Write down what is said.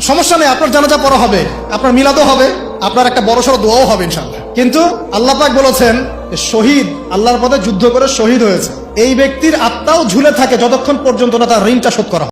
সমস্যা নেই, আপনার জানাজা পড়া হবে, আপনার মিলাদও হবে, আপনার একটা বড় সড়ো দোয়াও হবে ইনশাল্লাহ কিন্তু আল্লাহ পাক বলেছেন শহীদ, আল্লাহর পথে যুদ্ধ করে শহীদ হয়েছে এই ব্যক্তির আত্মাও ঝুলে থাকে যতক্ষণ পর্যন্ত না তার ঋণটা শোধ করা।